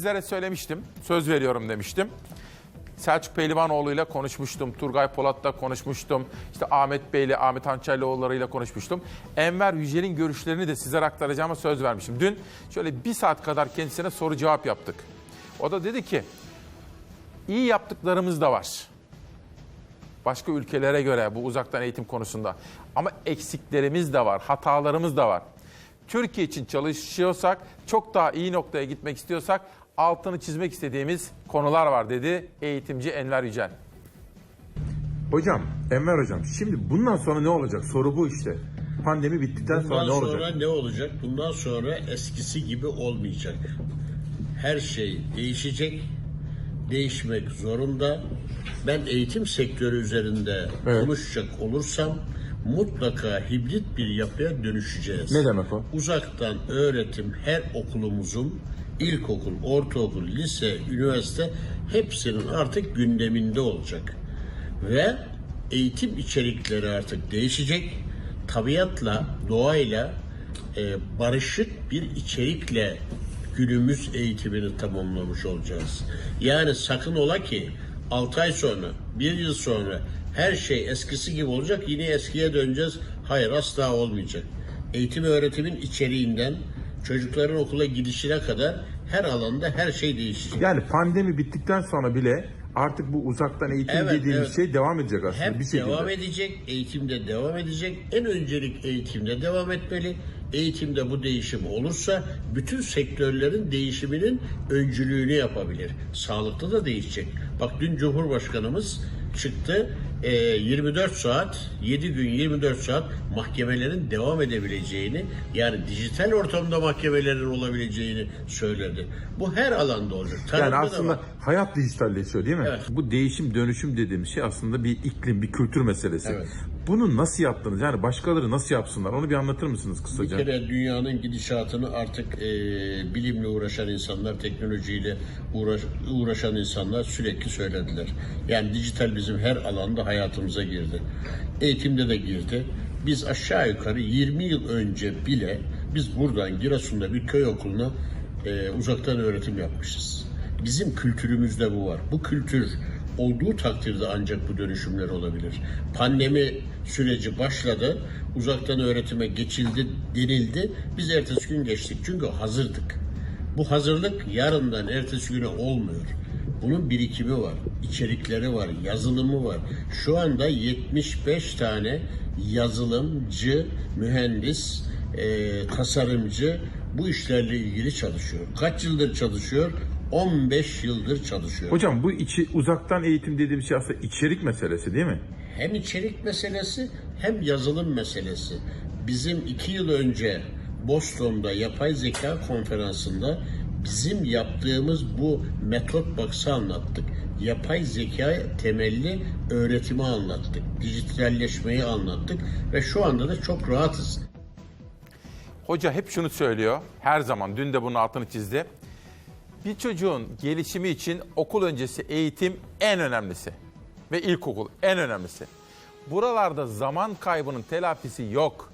Sizlere söylemiştim, söz veriyorum demiştim. Selçuk Pehlivanoğlu ile konuşmuştum, Turgay Polat'la konuşmuştum, işte Ahmet Bey ile, Ahmet Hançerlioğulları ile konuşmuştum. Enver Yücel'in görüşlerini de sizlere aktaracağıma söz vermiştim. Dün şöyle bir saat kadar kendisine soru cevap yaptık. O da dedi ki, iyi yaptıklarımız da var. Başka ülkelere göre bu uzaktan eğitim konusunda. Ama eksiklerimiz de var, hatalarımız da var. Türkiye için çalışıyorsak, çok daha iyi noktaya gitmek istiyorsak altını çizmek istediğimiz konular var dedi eğitimci Enver Yücel. Hocam, Enver hocam şimdi bundan sonra ne olacak? Soru bu işte. Pandemi bittikten sonra Bundan ne olacak? sonra ne olacak? Bundan sonra eskisi gibi olmayacak. Her şey değişecek. Değişmek zorunda. Ben eğitim sektörü üzerinde Evet. konuşacak olursam mutlaka hibrit bir yapıya dönüşeceğiz. Ne demek o? Uzaktan öğretim her okulumuzun ilkokul, ortaokul, lise, üniversite hepsinin artık gündeminde olacak. Ve eğitim içerikleri artık değişecek. Tabiatla, doğayla e, barışık bir içerikle günümüz eğitimini tamamlamış olacağız. Yani sakın ola ki 6 ay sonra, 1 yıl sonra her şey eskisi gibi olacak yine eskiye döneceğiz. Hayır asla olmayacak. Eğitim öğretimin içeriğinden çocukların okula gidişine kadar her alanda her şey değişecek. Yani pandemi bittikten sonra bile artık bu uzaktan eğitim Evet, dediğimiz evet. şey devam edecek aslında Hep bir şekilde. devam edecek, eğitimde devam edecek. En öncelik eğitimde devam etmeli. Eğitimde bu değişim olursa bütün sektörlerin değişiminin öncülüğünü yapabilir. Sağlıkta da değişecek. Bak dün Cumhurbaşkanımız çıktı. E, 24 saat, 7 gün 24 saat mahkemelerin devam edebileceğini yani dijital ortamda mahkemelerin olabileceğini söyledi. Bu her alanda olacak. Yani Tarımda da aslında hayat dijitalleşiyor değil mi? Evet. Bu değişim dönüşüm dediğimiz şey aslında bir iklim, bir kültür meselesi. Evet. Bunu nasıl yaptınız? Yani başkaları nasıl yapsınlar? Onu bir anlatır mısınız kısaca? Bir kere dünyanın gidişatını artık e, bilimle uğraşan insanlar, teknolojiyle uğraş, uğraşan insanlar sürekli söylediler. Yani dijital bizim her alanda hayatımıza girdi. Eğitimde de girdi. Biz aşağı yukarı 20 yıl önce bile biz buradan Giresun'da bir köy okuluna e, uzaktan öğretim yapmışız. Bizim kültürümüzde bu var. Bu kültür olduğu takdirde ancak bu dönüşümler olabilir. Pandemi süreci başladı, uzaktan öğretime geçildi, denildi. Biz ertesi gün geçtik çünkü hazırdık. Bu hazırlık yarından ertesi güne olmuyor. Bunun birikimi var, içerikleri var, yazılımı var. Şu anda 75 tane yazılımcı, mühendis, e, tasarımcı bu işlerle ilgili çalışıyor. Kaç yıldır çalışıyor? 15 yıldır çalışıyor. Hocam bu içi, uzaktan eğitim dediğimiz şey aslında içerik meselesi değil mi? hem içerik meselesi hem yazılım meselesi. Bizim iki yıl önce Boston'da yapay zeka konferansında bizim yaptığımız bu metot baksı anlattık. Yapay zeka temelli öğretimi anlattık. Dijitalleşmeyi anlattık ve şu anda da çok rahatız. Hoca hep şunu söylüyor, her zaman, dün de bunun altını çizdi. Bir çocuğun gelişimi için okul öncesi eğitim en önemlisi. Ve ilkokul en önemlisi. Buralarda zaman kaybının telafisi yok.